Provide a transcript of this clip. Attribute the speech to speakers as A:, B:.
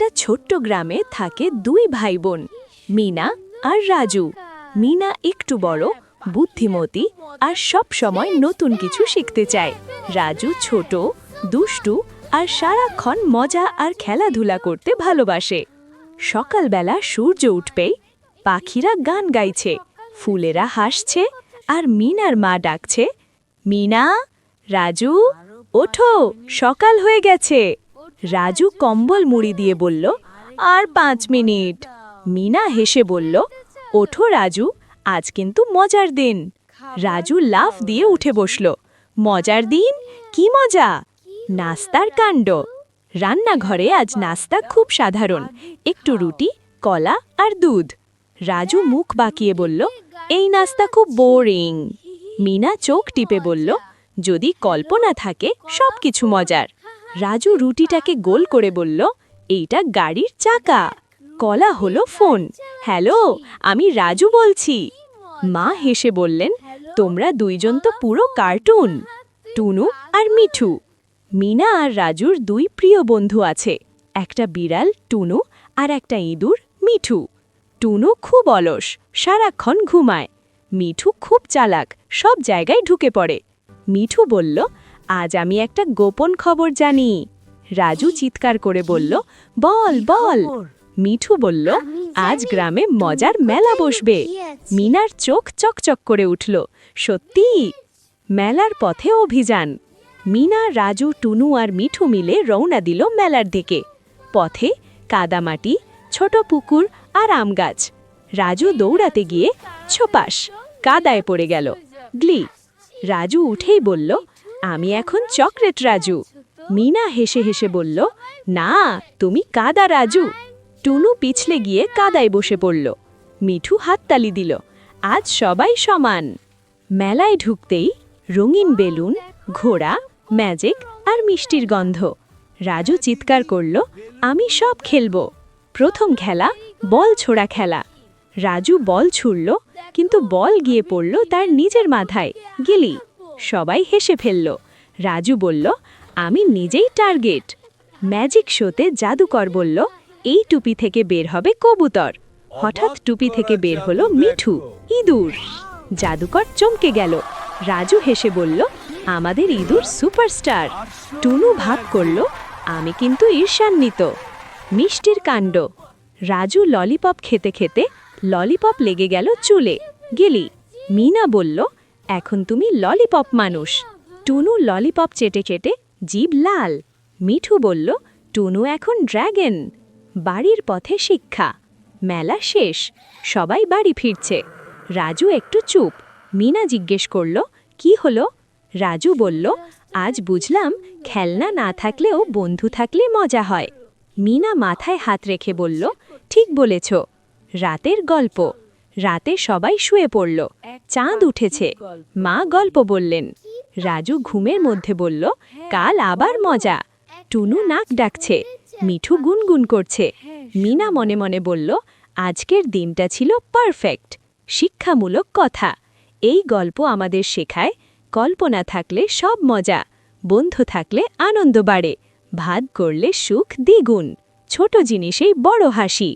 A: একটা ছোট্ট গ্রামে থাকে দুই ভাই বোন মিনা আর রাজু। মিনা একটু বড়, বুদ্ধিমতী আর সব সময় নতুন কিছু শিখতে চায়। রাজু ছোট, দুষ্টু আর সারাক্ষণ মজা আর খেলাধুলা করতে ভালোবাসে। সকালবেলা সূর্য উঠবেই পাখিরা গান গাইছে, ফুলেরা হাসছে আর মিনার মা ডাকছে, মিনা, রাজু, ওঠো, সকাল হয়ে গেছে। রাজু কম্বল মুড়ি দিয়ে বলল, আর পাঁচ মিনিট। মিনা হেসে বলল, ওঠো রাজু, আজ কিন্তু মজার দিন। রাজু লাফ দিয়ে উঠে বসল, মজার দিন? কি মজা? নাস্তার কাণ্ড। রান্নাঘরে আজ নাস্তা খুব সাধারণ, একটু রুটি, কলা আর দুধ। রাজু মুখ বাঁকিয়ে বলল, এই নাস্তা খুব বোরিং। মিনা চোখ টিপে বলল, যদি কল্পনা থাকে সব কিছু মজার। রাজু রুটিটাকে গোল করে বলল, এইটা গাড়ির চাকা। কলা হলো ফোন। হ্যালো, আমি রাজু বলছি। মা হেসে বললেন, তোমরা দুইজন তো পুরো কার্টুন, টুনু আর মিঠু। মিনা আর রাজুর দুই প্রিয় বন্ধু আছে, একটা বিড়াল, টুনু, আর একটা ইঁদুর, মিঠু। টুনু খুব অলস, সারাক্ষণ ঘুমায়। মিঠু খুব চালাক, সব জায়গায় ঢুকে পড়ে। মিঠু বলল আজ আমি একটা গোপন খবর জানি। রাজু চিৎকার করে বলল বল বল। মিঠু বলল আজ গ্রামে মজার মেলা বসবে। মিনার চোখ চকচক করে উঠল সত্যি? মেলার পথে অভিযান। মিনা রাজু টুনু আর মিঠু মিলে রওনা দিল মেলার দিকে। পথে কাদামাটি ছোট পুকুর আর আম গাছ। রাজু দৌড়াতে গিয়ে ছোপাস কাদায় পড়ে গেল। গ্লি রাজু উঠেই বলল আমি এখন চকলেট রাজু। মিনা হেসে হেসে বলল, না, তুমি কাদা রাজু। টুনু পিছলে গিয়ে কাদায় বসে পড়ল। মিঠু হাততালি দিল, আজ সবাই সমান। মেলায় ঢুকতেই রঙিন বেলুন, ঘোড়া, ম্যাজিক আর মিষ্টির গন্ধ। রাজু চিৎকার করল, আমি সব খেলব। প্রথম খেলা বল ছোড়া খেলা। রাজু বল ছুড়ল, কিন্তু বল গিয়ে পড়ল তার নিজের মাথায়, গিলি। সবাই হেসে ফেলল। রাজু বলল, আমি নিজেই টার্গেট। ম্যাজিক শোতে জাদুকর বলল, এই টুপি থেকে বের হবে কবুতর। হঠাৎ টুপি থেকে বের হলো মিঠু, ইঁদুর। জাদুকর চমকে গেল। রাজু হেসে বলল, আমাদের ইঁদুর সুপারস্টার। টুনু ভাব করল, আমি কিন্তু ঈর্ষান্বিত। মিষ্টির কাণ্ড। রাজু ললিপপ খেতে খেতে ললিপপ লেগে গেল চুলে। গেলি। মিনা বলল এখন তুমি ললিপপ মানুষ। টুনু ললিপপ চেটে চেটে জীব লাল। মিঠু বলল, টুনু এখন ড্র্যাগন বাড়ির পথে শিক্ষা। মেলা শেষ। সবাই বাড়ি ফিরছে। রাজু একটু চুপ। মিনা জিজ্ঞেস করল, কি হলো? রাজু বলল, আজ বুঝলাম, খেলনা না থাকলেও বন্ধু থাকলে মজা হয়। মিনা মাথায় হাত রেখে বলল, ঠিক বলেছ। রাতের গল্প। রাতে সবাই শুয়ে পড়ল। চাঁদ উঠেছে। মা গল্প বললেন। রাজু ঘুমের মধ্যে বলল, কাল আবার মজা। টুনু নাক ডাকছে, মিঠু গুনগুন করছে। মিনা মনে মনে বলল, আজকের দিনটা ছিল পারফেক্ট। শিক্ষামূলক কথা। এই গল্প আমাদের শেখায়, কল্পনা থাকলে সব মজা, বন্ধু থাকলে আনন্দ বাড়ে, ভাত করলে সুখ দ্বিগুণ। ছোট জিনিসেই বড় হাসি।